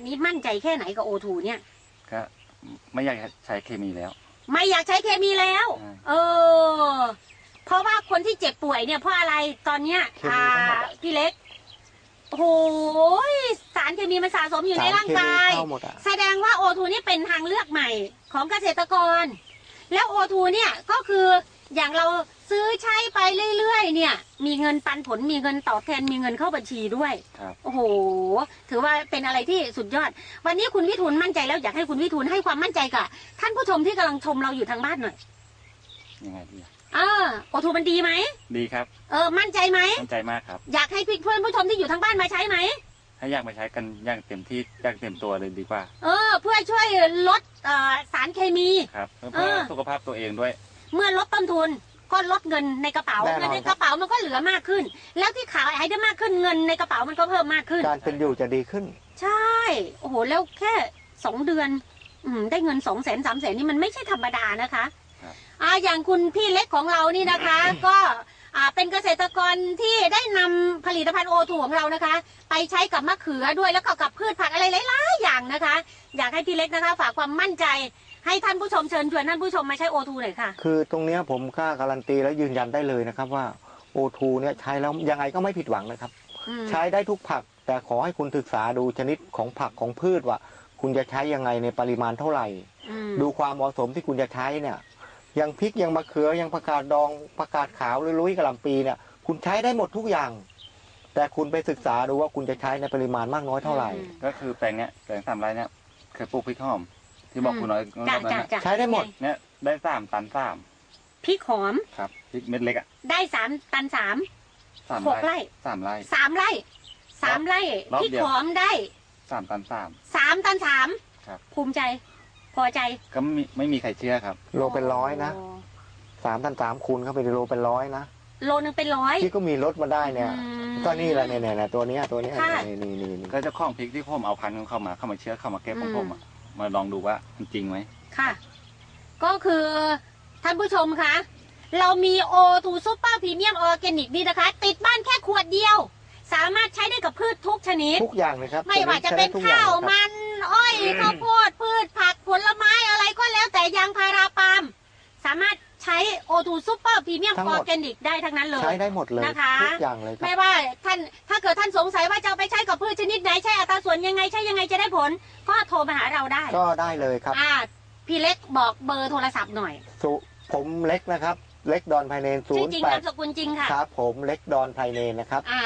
วันนี้มั่นใจแค่ไหนกับโอทูเนี่ย ก็ไม่อยากใช้เคมีแล้ว ไม่อยากใช้เคมีแล้ว ใช่ เออ เพราะว่าคนที่เจ็บป่วยเนี่ยเพราะอะไรตอนเนี้ยเคมีทั้งหมดอะ พี่เล็กโอ้โหสารเคมีมันสะสมอยู่ในร่างกายสเคมีเข้าหมดอะ แสดงว่าโอทูนี่เป็นทางเลือกใหม่ของเกษตรกร แล้วโอทูเนี่ยก็คือ อย่างเราซื้อใช้ไปเรื่อยๆ เนี่ย มีเงินปันผลมีเงินตอบแทนมีเงินเข้าบัญชีด้วย ครับ โอ้โห ถือว่าเป็นอะไรที่สุดยอด วันนี้คุณวิทูลมั่นใจแล้วอยากให้คุณวิทูลให้ความมั่นใจกับท่านผู้ชมที่กำลังชมเราอยู่ทางบ้านหน่อย ยังไงดีอะเออโอทูมันดีไหม ดีครับเออ มั่นใจไหม มั่นใจมากครับ อยากให้เพื่อนผู้ชมที่อยู่ทางบ้านมาใช้ไหม ให้อยากมาใช้กันอย่างเต็มที่อย่างเต็มตัวเลยดีกว่า เออ เพื่อช่วยลดเอ่อสารเคมี ครับ เพื่อเออ สุขภาพตัวเองด้วย เมื่อลดต้นทุนก็ลดเงินในกระเป๋าแน่นอนเงินในกระเป๋ามันก็เหลือมากขึ้น แล้วที่ขายได้มากขึ้นเงินในกระเป๋ามันก็เพิ่มมากขึ้น การเป็นอยู่จะดีขึ้น ใช่โอ้โหแล้วแค่สองเดือนอืมได้เงินสองแสนสามแสนนี่มันไม่ใช่ธรรมดานะคะครับอ่าอย่างคุณพี่เล็กของเรานี่นะคะ ก็อ่าเป็นเกษตรกรที่ได้นำผลิตภัณฑ์โอทูของเรานะคะ ไปใช้กับมะเขือด้วยแล้วก็กับพืชผักอะไรหลายๆอย่างนะคะ อยากให้พี่เล็กนะคะ ฝากความมั่นใจ ให้ท่านผู้ชมเชิญชวนท่านผู้ชมมาใช้โอทูหน่อยค่ะ คือตรงเนี้ยผมกล้าการันตีและยืนยันได้เลยนะครับว่าโอทูเนี่ยใช้แล้วยังไงก็ไม่ผิดหวังนะครับ อืม ใช้ได้ทุกผัก แต่ขอให้คุณศึกษาดูชนิดของผักของพืชว่า คุณจะใช้ยังไงในปริมาณเท่าไหร่ อืมดูความเหมาะสมที่คุณจะใช้เนี่ยอย่างพริกอย่างมะเขืออย่างผักกาดดองผักกาดขาวหรือลุยกระหล่ำปีเนี่ย คุณใช้ได้หมดทุกอย่าง แต่คุณไปศึกษาดูว่าคุณจะใช้ในปริมาณมากน้อยเท่าไหร่ ก็คือแปลงเนี้ยแปลงสามไร่เนี้ยเคยปลูกพริกหอม ที่บอกคุณน้อยจ้ะรอบนั้นจ้ะน่ะจ้ะใช้ได้หมด เนี่ยได้สามตันสามพริกหอมครับพริกเม็ดเล็กอะได้สามตันสาม สามหกไร่ ไร่สามไร่ สามไร่สามไร่รอบพริกเดียว หอมได้สามตันสาม สามตันสามครับ ภูมิใจ พอใจก็ไม่มีไม่มีใครเชื่อครับ โลเป็นร้อยนะสามตันสามคูณเข้าไปในโลเป็นร้อยนะโลนึงเป็นร้อยที่ก็มีรถมาได้เนี่ย อืม ก็นี่แหละเนี่ยเนี่ยตัวเนี้ยตัวเนี้ยค่ะ นี่นี่นี่นี่ก็เจ้าของพริกที่ผมเอาพันธุ์ของเขามาเข้ามาเชื่อเข้ามาเก็บของอืมผมอะ มาลองดูว่ามันจริงไหมค่ะ ก็คือท่านผู้ชมคะเรามีโอทูซูเปอร์พรีเมียมออร์แกนิกนี่นะคะ ติดบ้านแค่ขวดเดียว สามารถใช้ได้กับพืชทุกชนิด ทุกอย่างเลยครับไม่ว่าจะเป็นตัวใช้ได้ทุกอย่ข้างวเลยครับมันอ้อยข้าวโพดพืชผักผลไม้อะไรก็แล้วแต่ยางพาราปาล์มสามารถ ใช้โอทูซูเปอร์พรีเมียมทั้งอหมอด ร์แกนิกได้ทั้งนั้นเลย ใช้ได้หมดเลยนะคะ ทุกอย่างเลยครัไม่บ ว่าท่านถ้าเกิดท่านสงสัยว่าจะเอาไปใช้กับพืชชนิดไหนใช้อัตราส่วนยังไงใช้ยังไงจะได้ผล ก็โทรมาหาเราได้ก็ได้เลยครับอ่าพี่เล็กบอกเบอร์โทรศัพท์หน่อย สุผมเล็กนะครับ เล็กดอนไพเนนศูชื่อนย์จริงแปนาดมสกุลจริงค่ะ ครับผมเล็กดอนไพเนนนะครับอ่า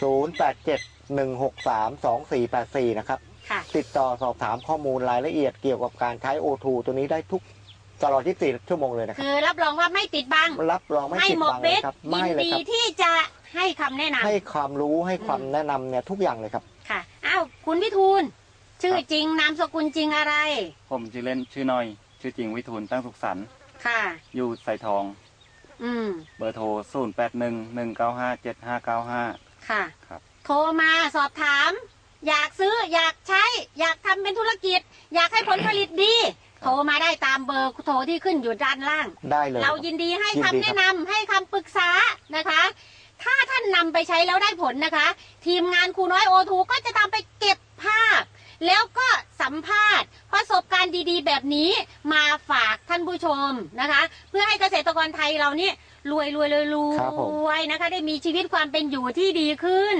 ศูนย์แปดเจ็ดหนึ่งหกสามสองสี่แปดสี่นะครับ ค่ะ ติดต่อสอบถามข้อมูลรายละเอียดเกี่ยวกับการใช้โอทูตัวนี้ได้ทุก ตลอด 24 ชั่วโมงเลยนะครับ คือรับรองว่าไม่ปิดบัง รับรองไม่ไม่ผิดหมกบังเบ็เลยดครับยิไม่นเลยดีครับที่จะให้คำแนะนำให้ความรู้ให้ความอืมแนะนำเนี่ยทุกอย่างเลยครับ ค่ะ อ้าวคุณพิทูล ชื่อจริงนามสกุลจริงอะไร ผมชื่อเล่นชื่อน้อย ชื่อจริงวิทูลตั้งสุขสันต์ค่ะ อยู่ไสทอง อืม เบอร์โทร 0 8 1 1 9 5 7 5 9 5 ค่ะ ครับ โทรมาสอบถาม อยากซื้ออยากใช้ อยากทำเป็นธุรกิจ อยากให้ผลผลิตดี โทรมาได้ตามเบอร์โทรที่ขึ้นอยู่ด้านล่าง ได้เลยคเรารับยินดีให้ยิคำนดีครับ แนะนำให้คำปรึกษานะคะ ถ้าท่านนำไปใช้แล้วได้ผลนะคะ ทีมงานครูน้อยโอทูก็จะตามไปเก็บภาพ แล้วก็สัมภาษณ์ประสบการณ์ดีๆ แบบนี้มาฝากท่านผู้ชมนะคะ เพื่อให้เกษตรกรไทยเราเนี่ยรวยรวยรวยรครับผม วยนะคะ ได้มีชีวิตความเป็นอยู่ที่ดีขึ้น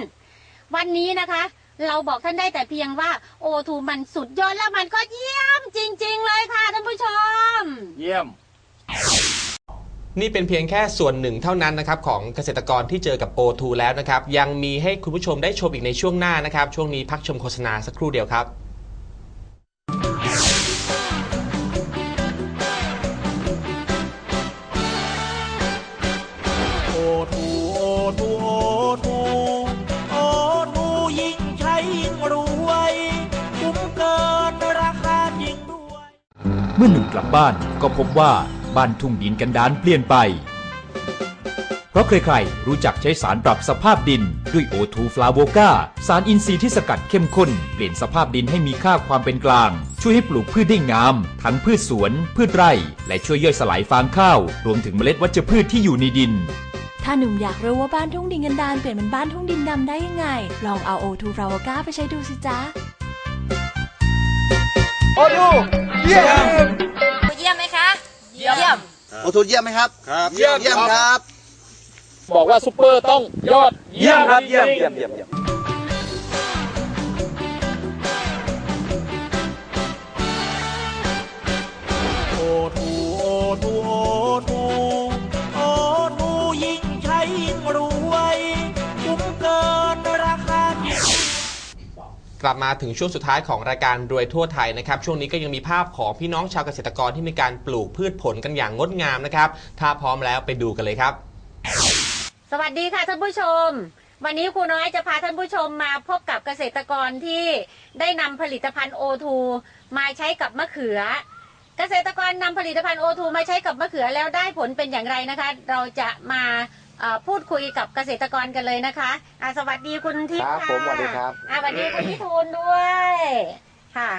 วันนี้นะคะ เราบอกท่านได้แต่เพียงว่าโอทูมันสุดยอดแล้วมันก็เยี่ยมจริง ๆ เลยค่ะท่านผู้ชม เยี่ยม นี่เป็นเพียงแค่ส่วนหนึ่งเท่านั้นนะครับของเกษตรกรที่เจอกับ O2 แล้วนะครับ ยังมีให้คุณผู้ชมได้ชมอีกในช่วงหน้านะครับ ช่วงนี้พักชมโฆษณาสักครู่เดียวครับ ยิ่งรวยคุ้มเกินราคาจริงด้วย เมื่อหนุ่มกลับบ้านก็พบว่าบ้านทุ่งดินกันดานเปลี่ยนไป เพราะใครๆรู้จักใช้สารปรับสภาพดินด้วยโอทูฟลาโวกาสารอินทรีย์ที่สกัดเข้มข้น เปลี่ยนสภาพดินให้มีค่าความเป็นกลาง ช่วยให้ปลูกพืชได้งาม ทั้งพืชสวน พืชไร่ และช่วยย่อยสลายฟางข้าว รวมถึงเมล็ดวัชพืชที่อยู่ในดิน ถ้าหนุ่มอยากรู้ว่าบ้านทุ่งดินกันดานเปลี่ยนเป็นบ้านทุ่งดินดำได้ยังไง ลองเอาโอทูฟราวก้าไปใช้ดูสิจ๊ะ โอ้ดูเยี่ยมเยี่ยมไหมคะ เยี่ยม โอทูเยี่ยมไหมครับ ครับ เยี่ยมเยี่ยมครับ บอกว่าซุปเปอร์ต้องยอดเยี่ยมครับ เยี่ยมจงๆเยี่ยมเยี่ยม กลับมาถึงช่วงสุดท้ายของรายการรวยทั่วไทยนะครับ ช่วงนี้ก็ยังมีภาพของพี่น้องชาวเกษตรกรที่มีการปลูกพืชผลกันอย่างงดงามนะครับ ถ้าพร้อมแล้วไปดูกันเลยครับ สวัสดีค่ะท่านผู้ชม วันนี้ครูน้อยจะพาท่านผู้ชมมาพบกับเกษตรกรที่ได้นำผลิตภัณฑ์โอทูมาใช้กับมะเขือ เกษตรกรนำผลิตภัณฑ์โอทูมาใช้กับมะเขือแล้วได้ผลเป็นอย่างไรนะคะ เราจะมา เอ่อพูดคุยกับเกษตรกรกันเลยนะคะอะสวัสดีคุณทิพย์ครับค่ะผมสวัสดีครับ อะสวัสดีคุณพิทูลด้วยค่ะ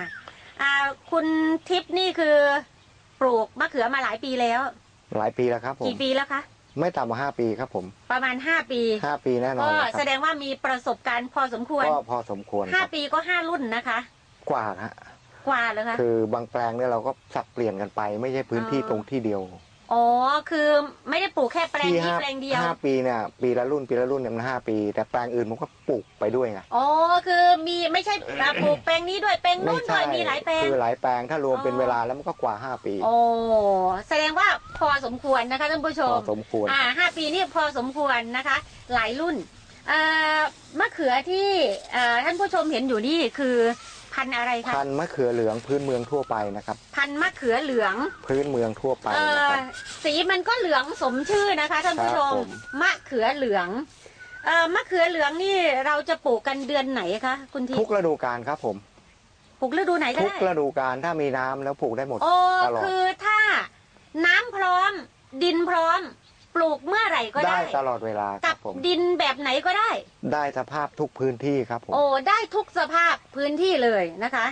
อะคุณทิพย์นี่คือ ปลูกมะเขือมาหลายปีแล้ว หลายปีแล้วครับผมกี่ปีแล้วคะ ไม่ต่ำกว่าห้าปีครับผมประมาณ 5 ปี ห้าปีแน่นอนก็นะคแสดรับงว่ามีประสบการณ์พอสมควร ก็พอสมควรคห้ารับปีก็ห้ารุ่นนะคะ กว่าฮะกว่าเลยคะ คือบางแปลงเนี่ยเราก็สับเปลี่ยนกันไป ไม่ใช่พื้นที่อ๋อ ตรงที่เดียว อ๋อ คือไม่ได้ปลูกแค่แปลงที่นี้ห้าแปลงเดียว ห้าปีเนี่ยปีละรุ่นปีละรุ่นเนี่ยมันห้าปี แต่แปลงอื่นมันก็ปลูกไปด้วยไงอ๋อ คือมีไม่ใช่อ่าปลูกแปลงนี้ด้วยแปลงไม่นู้นด้ใช่วยมีหลายแปลง คือหลายแปลงถ้ารวมอ๋อเป็นเวลาแล้วมันก็กว่าห้าปีโอ้แสดงว่าพอสมควรนะคะท่านผู้ชพม อสมควร อ่าห้าปีนี่พอสมควรนะคะ หลายรุ่นเอ่อมะเขือที่เอ่อท่านผู้ชมเห็นอยู่นี่คือ พันธุ์อะไรคะพันธุ์มะเขือเหลืองพื้นเมืองทั่วไปนะครับ พันธุ์มะเขือเหลืองพื้นเมืองทั่วไปเอ่นะอครับ สีมันก็เหลืองสมชื่อนะคะท่านผู้ชมครับผม มะเขือเหลืองเอ่อมะเขือเหลืองนี่เราจะปลูกกันเดือนไหนคะคุณทีทุกฤดูกาลครับผม ปลูกฤดูไหนก็ทุกได้ ฤดูกาลถ้ามีน้ำแล้วปลูกได้หมด โอ้ตลอด คือถ้าน้ำพร้อม ดินพร้อม ปลูกเมื่อไหร่ก็ได้ ได้ตลอดเวลาคกัรับบผม ดินแบบไหนก็ได้ ได้สภาพทุกพื้นที่ครับผม โอ้ได้ทุกสภาพพื้นที่เลยนะคะ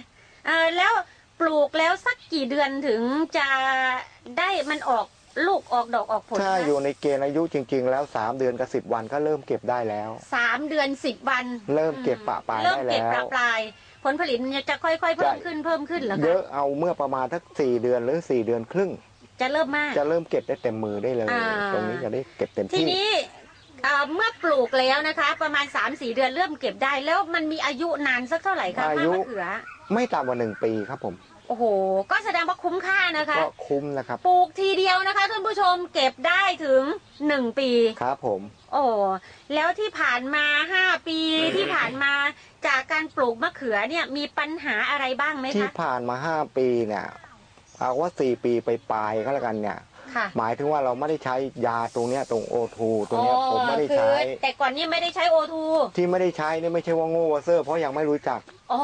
เอ่อแล้วปลูกแล้วสักกี่เดือนถึงจะได้มันออกลูกออกดอกออกผลถ้าคะอยู่ในเกณฑ์อายุจริง ๆ แล้วสามเดือนกับสิบวันก็เริ่มเก็บได้แล้ว สามเดือนสิบวันเริ่มเก็บปะปลายเริ่มได้เก็บแล้ปวลาปลายผลผลิตมันจะค่อยๆเพิ่มขึ้นเพิ่มขึ้นเหรอเยคะอะเอาเมื่อประมาณทักสี่เดือนหรือสี่เดือนครึ่ง จะเริ่มมาก จะเริ่มเก็บได้เต็มมือได้เลย อ่า ตรงนี้จะได้เก็บเต็มทีที่ นี้เอ่อเมื่อปลูกแล้วนะคะ ประมาณ 3-4 เดือนเริ่มเก็บได้ แล้วมันมีอายุนานสักเท่าไหร่คะอาถ้ายุ มะเขือไม่ต่ำกว่าหนึ่งปีครับผม โอ้โห ก็แสดงว่าคุ้มค่านะคะ ก็คุ้มนะครับ ปลูกทีเดียวนะคะท่านผู้ชมเก็บได้ถึง 1 ปี ครับผม โอ้แล้วที่ผ่านมา 5 ปีที่ผ่านมาจากการปลูกมะเขือเนี่ยมีปัญหาอะไรบ้างไหมที่คะ ผ่านมาห้าปีเนี่ย เอาว่าสี่ปีไปปลายๆก็แล้วกันเนี่ย ค่ะหมายถึงว่าเราไม่ได้ใช้ยาตรงเนี้ยตรงโอทูตรงเนี้ยผมไม่ได้คืใช้แต่ก่อนนี้ไม่ได้ใช้โอทู ที่ไม่ได้ใช้เนี่ยไม่ใช่ว่าโง่ว่าเซอร์เพราะยังไม่รู้จัก โอ้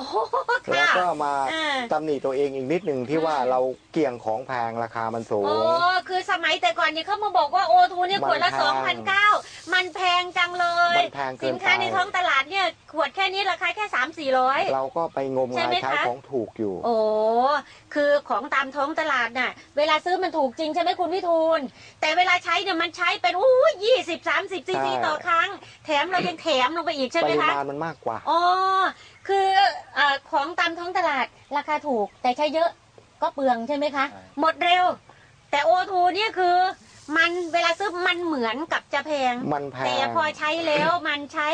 แล้วค่ะ ก็มาอ่า ตำหนิตัวเองอีกนิดหนึ่งที่ว่าอืมเราเกี่ยงของแพงราคามันสูง โอ้คือสมัยแต่ก่อนเนี่ยเขามาบอกว่าโอทูเนี่ยขวดละมันแพสองพันงเก้ามันแพงจังเลยมันแพงเกินไป สินค้าในท้องตลาดเนี่ยขวดแค่นี้ราคาแค่สามสี่ร้อย เราก็ไปงมใช่งายไหมใช้คะของถูกอยู่ โอ้ คือของตามท้องตลาดน่ะ เวลาซื้อมันถูกจริงใช่ไหมคุณวิทูล แต่เวลาใช้เนี่ยมันใช้เป็นอู้ยี่สิบสามสิบซีซีใช่ ต่อครั้ง แถมเรายังแถมลงไปอีกใช่ปไหมริคะ มาณมันมากกว่า อ๋อ คือเออของตามท้องตลาดราคาถูกแต่ใช้เยอะก็เปลืองใช่ไหมคะ ใช่ หมดเร็ว แต่โอทูเนี่ยคือ มันเวลาซื้อมันเหมือนกับจะแพง มันแพแต่งพอใช้แล้วมันใช้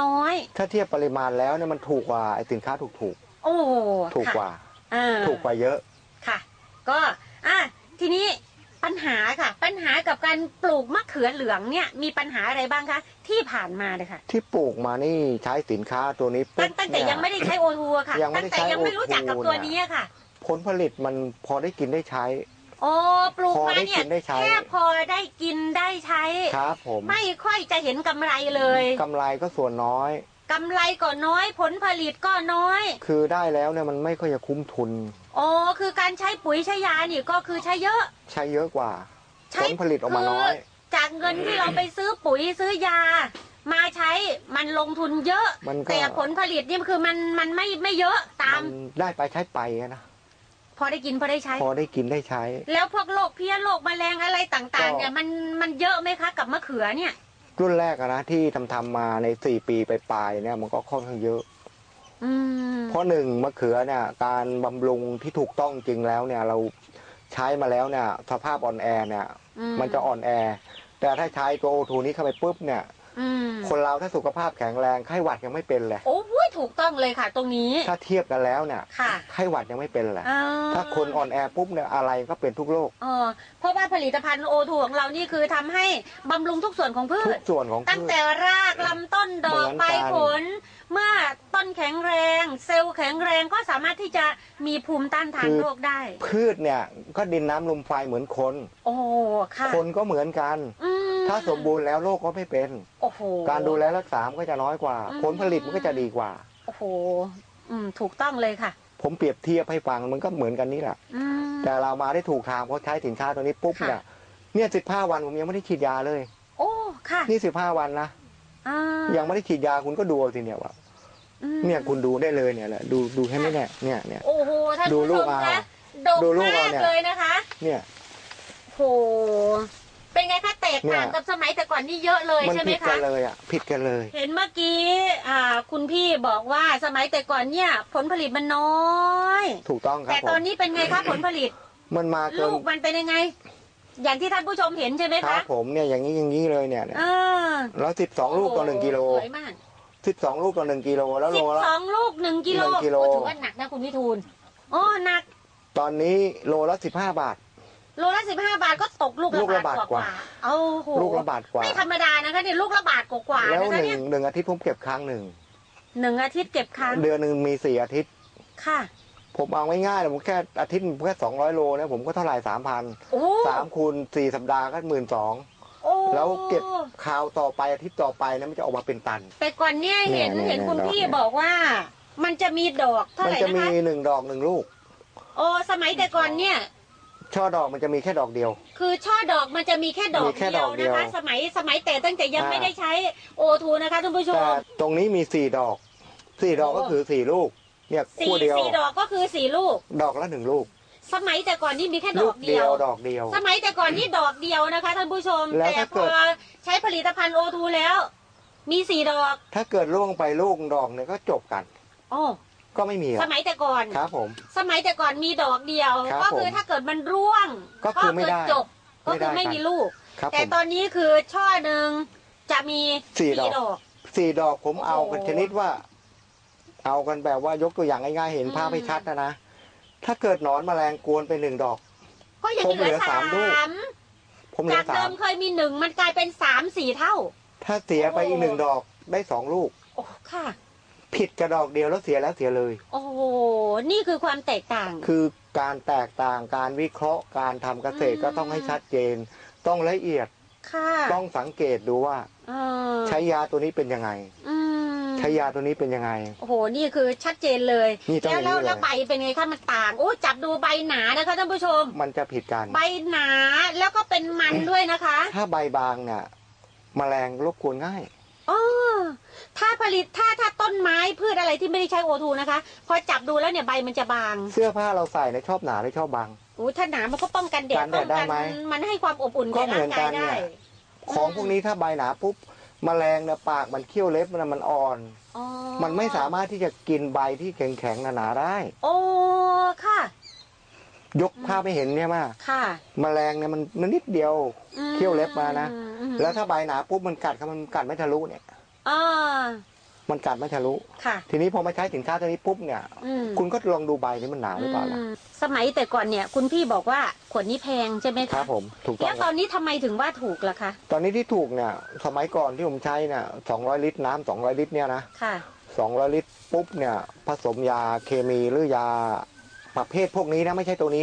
น้อย ถ้าเทียบปริมาณแล้วเนี่ยมันถูกกว่าไอ้สินค้าถูกถูกโอ้ๆถูกค่ะกว่า อ่าถูกกว่าเยอะ ค่ะ ก็อะทีนี้ ปัญหาค่ะ ปัญหากับการปลูกมะเขือเหลืองเนี่ยมีปัญหาอะไรบ้างคะที่ผ่านมาเลยค่ะ ที่ปลูกมานี่ใช้สินค้าตัวนี้ปุ๊ตั้บงตั้งแต่เนี่ยังไม่ได้ใช้โอทูค่ะยังไม่ตั้ได้งแต่ใช้ยังไม่รู้จักกับ O2 ตัวนี้ค่ะ ผลผลิตมันพอได้กินได้ใช้ โอ้ปลูกพอมาได้เนี่กิยนได้ใช้ แค่พอได้กินได้ใช้ ครับผมไม่ค่อยจะเห็นกำไรเลยกำไรก็ส่วนน้อย กำไรก็น้อยผลผลิตก็น้อย คือได้แล้วเนี่ยมันไม่ค่อยจะคุ้มทุน โอ้คือการใช้ปุ๋ยใช้ยานี่ก็คือใช้เยอะ ใช้เยอะกว่าใช้ผลผลิตออกมาน้อยคือจากเงินที่เราไปซื้อปุ๋ยซื้อยา มาใช้มันลงทุนเยอะมันก็แต่ผลผลิตนี่คือมันมันไม่ไม่เยอะตามมันได้ไปใช้ไปอะนะพอได้กินพอได้ใช้ พอได้กินได้ใช้ แล้วพวกโรคเพี้ยโรคแมลงอะไรต่างๆเนี่ยมันมันเยอะไหมคะกับมะเขือเนี่ย รุ่นแรกอะนะที่ทำทำมาในสี่ปีไปปลายๆเนี่ยมันก็ค่อนข้างเยอะอืม เพราะหนึ่งมะเขือเนี่ยการบำรุงที่ถูกต้องจริงแล้วเนี่ยเราใช้มาแล้วเนี่ยสภาพอ่อนแอเนี่ยอืมันจะอ่อนแอ แต่ถ้าใช้ตัวโอทูนี้เข้าไปปุ๊บเนี่ยอืมคนเราถ้าสุขภาพแข็งแรงไข้หวัดยังไม่เป็นเลยโอ้ยถูกต้องเลยค่ะ ตรงนี้ ถ้าเทียบกันแล้วเนี่ยค่ะไข้หวัดยังไม่เป็นเลยอ่ถ้าคนอ่อนแอปุ๊บเนี่ยอะไรก็เป็นทุกโรคเออเพราะว่าผลิตภัณฑ์โอทูของเรานี่คือทำให้บำรุงทุกส่วนของพืทุชกส่วนของตั้งพืชแต่รากลำต้นดอกเหมือนกันใบผล เมื่อต้นแข็งแรง เซลล์แข็งแรงก็สามารถที่จะมีภูมิต้านทานโรคได้ พืชเนี่ยก็ดินน้ำลมไฟเหมือนคน โอ้ค่ะคนก็เหมือนกันอืมถ้าสมบูรณ์แล้วโรคก็ไม่เป็นโอ้โหการดูแลรักษามันก็จะน้อยกว่าอืมผลผลิตมันก็จะดีกว่า โอ้โหอืมถูกต้องเลยค่ะ ผมเปรียบเทียบให้ฟังมันก็เหมือนกันนี่แหละอืมแต่เรามาได้ถูกทางเพราะใช้สินค้าตัวนี้ปุ๊บค่ะเนี่ยเนี่ยสิบห้าวันผมยังไม่ได้ฉีดยาเลย โอ้ค่ะ นี่สิบห้าวันนะอ่ายังไม่ได้ฉีดยาคุณก็ดูเอาทีเนี่ยว่าอืม เนี่ยคุณดูได้เลยเนี่ยแหละดูดูแค่นี้เนี่ยเนี่ยเนี่ย โอ้โหท่านดูผู้ลูชกมเอาคะดกดูลูกมาเอากเนี่ย เลยนะคะ เนี่ย โห เป็นไงคะแตกต่างเนี่ย กับสมัยแต่ก่อนนี่เยอะเลยมันใช่ไหมผิดกัคะ นเลยอะผิดกันเลย เห็นเมื่อกี้อ่าคุณพี่บอกว่าสมัยแต่ก่อนเนี่ย ผลผลิตมันน้อย ถูกต้องครัแต่บผตอนมนี้เป็นไงคะผลผลิต มันมาเกิลูนกมันเป็นยังไง อย่างที่ท่านผู้ชมเห็นใช่ไหมครัคะบผมเนี่ยอย่างนี้อย่างนี้เลยเนี่ยเออแล้วสิบสองลูกต่อหนึ่งกิโล สวยมาก สิบสองลูกต่อหนึ่งกิโลแล้วสิโลบละ สองลูกหนึ่งกิโลหนึ่งกิโล โอ้ถือว่าหนักนะคุณวิทูลโอ้หนักตอนนี้โลละสิบห้าบาท โลละสิบห้าบาทก็ตกลูกลูกละละบาทบาทกว่ากว่าๆเอาโหลูกละบาทกว่า ไม่ธรรมดานะคะเนี่ยลูกละบาทกว่าๆแล้วนะคะหนึ่งเนี่ยหนึ่งอาทิตย์ผมเก็บครั้งหนึ่งหนึ่งอาทิตย์เก็บครั้งเดือนหนึ่งมีสี่อาทิตย์ ค่ะ ผมเอาง่ายๆเลยผมแค่อาทิตย์ผมแค่สองร้อยโลนะผมก็เท่าไหร่สามพันโอ้สามคูณสี่สัปดาห์ก็หมื่นสองโอ้ แล้วเก็บคราวต่อไปอาทิตย์ต่อไปนะมันจะออกมาเป็นตัน แต่ก่อนเนี่ยเห็นเนี่ยเห็นคุณเนี่ยพี่ดอกเนี่ย บอกว่า มันจะมีดอกเท่ามัไหร่จะนะมีคะหนึ่งดอกหนึ่งลูก โอ้สมัยแต่ก่อนเนี่ย ช่อดอกมันจะมีแค่ดอกเดียว คือช่อดอกมันจะมีแค่ดอกมีแค่เดีดยอวกเดีนะยวคะ สมัยสมัยแต่ตั้งแต่ยังอ่า ไม่ได้ใช้โอทูนะคะท่านผู้ชแต่มตรงนี้มีสี่ดอกสี่ดอกก็คือสี่ลูก เนี่ยสี่คู่เดียว สี่ดอกก็คือสี่ลูก ดอกละหนึ่งลูก สมัยแต่ก่อนนี่มีแค่ดลูอกกเดีเดียยว วดอกเดียว สมัยแต่ก่อนนี่ดอกเดียวนะคะท่านผู้ชม แล้วแต่ถ้าพเกิอด ใช้ผลิตภัณฑ์โอทูแล้ว มีสี่ดอกถ้าเกิดล่วงไปลูกดอกเนี่ยก็จบกันโอ้ก็ไม่มีสแล้วมัยแต่ก่อน ครับผม สมัยแต่ก่อนมีดอกเดียว ครับก็คือผมถ้าเกิดมันร่วงก็คือไม่ได้จบ ก็คือไม่ได้ไม่มีลูก ครับแต่ผม ตอนนี้คือช่อหนึ่งจะมีสี่ดอก ดอก สี่ดอกผมเอากันโอ้โหชนิดว่า เอากันแบบว่ายกตัวอย่างง่ายๆเห็นภาพอืมให้ชัดนะนะ ถ้าเกิดหนอนแมลงกวนไปหนึ่งดอก ก็ยังผมเหลือเหลือสาสามลูกมผมเหลืจาอกเดิสามมเคยมีหนึ่งมันกลายเป็นสามสี่เท่า ถ้าเสียไปอีกหนึ่งดอกได้สองลูก โอ้ค่ะ ผิดกระดอกเดียวแล้วเสียแล้วเสียเลย โอ้โหนี่คือความแตกต่าง คือการแตกต่างการวิเคราะห์การทำเกษตรอืม ก็ต้องให้ชัดเจน ต้องละเอียดค่ะต้องสังเกตดูว่า เออใช้ยาตัวนี้เป็นยังไง อืมใช้ยาตัวนี้เป็นยังไง โอ้โห นี่คือชัดเจนเลย นี่ต้องแล้วอย่างนี้แล้วเลย แล้วใบเป็นไงคะมันต่าง โอ้จับดูใบหนานะคะท่านผู้ชม มันจะผิดกัน ใบหนาแล้วก็เป็นมันด้วยนะคะ ถ้าใบบางเนี่ยแมลงรบกวนง่าย อ๋อ ถ้าผลิตถ้าถ้าต้นไม้พืชอะไรที่ไม่ได้ใช้โอทูนะคะ พอจับดูแล้วเนี่ยใบมันจะบางเสื้อผ้าเราใส่เนี่ยชอบหนาหรือชอบบาง โอ้ถ้าหนามันก็ป้องกันแดดกันแดดได้ไหมมันให้ความอบอุ่นก็แก่เหมืร่าอนงกักายนเนี่ได้ ย ของพวกนี้ถ้าใบหนาปุ๊บ แมลงเนี่ยปากมันเขี้ยวเล็บมันมันอ่อน อ๋อมันไม่สามารถที่จะกินใบที่แข็งๆหนาๆได้ โอ้ค่ะ ยกภาพไม่เห็นเนี่ยมาค่ะแมลงเนี่ยมันมันนิดเดียว อืมเขี้ยวเล็บมานะ อืมแล้วถ้าใบหนาปุ๊บมันกัดครับมันกัดไม่ทะลุเนี่ย อ่า มันกัดไม่ทะลุ ค่ะ ทีนี้พอมาใช้สินค้าตัวนี้ปุ๊บเนี่ย อืมคุณก็ลองดูใบนี่มันหนาหรือเปล่าล่ะอืมสมัยแต่ก่อนเนี่ย คุณพี่บอกว่าขวดนี้แพงใช่ไหมคคะรับผมถูกต้อแล้งวคตรัอบนนี้ทำไมถึงว่าถูกล่ะคะ ตอนนี้ที่ถูกเนี่ยสมัยก่อนที่ผมใช้เนี่ยสองร้อยลิตรน้ำสองร้อยลิตรเนี่ยนะค่ะ สองร้อยลิตรปุ๊บเนี่ยผสมยาเคมีหรือยาประเภทพวกนี้นะไม่ใช่ตัวนี้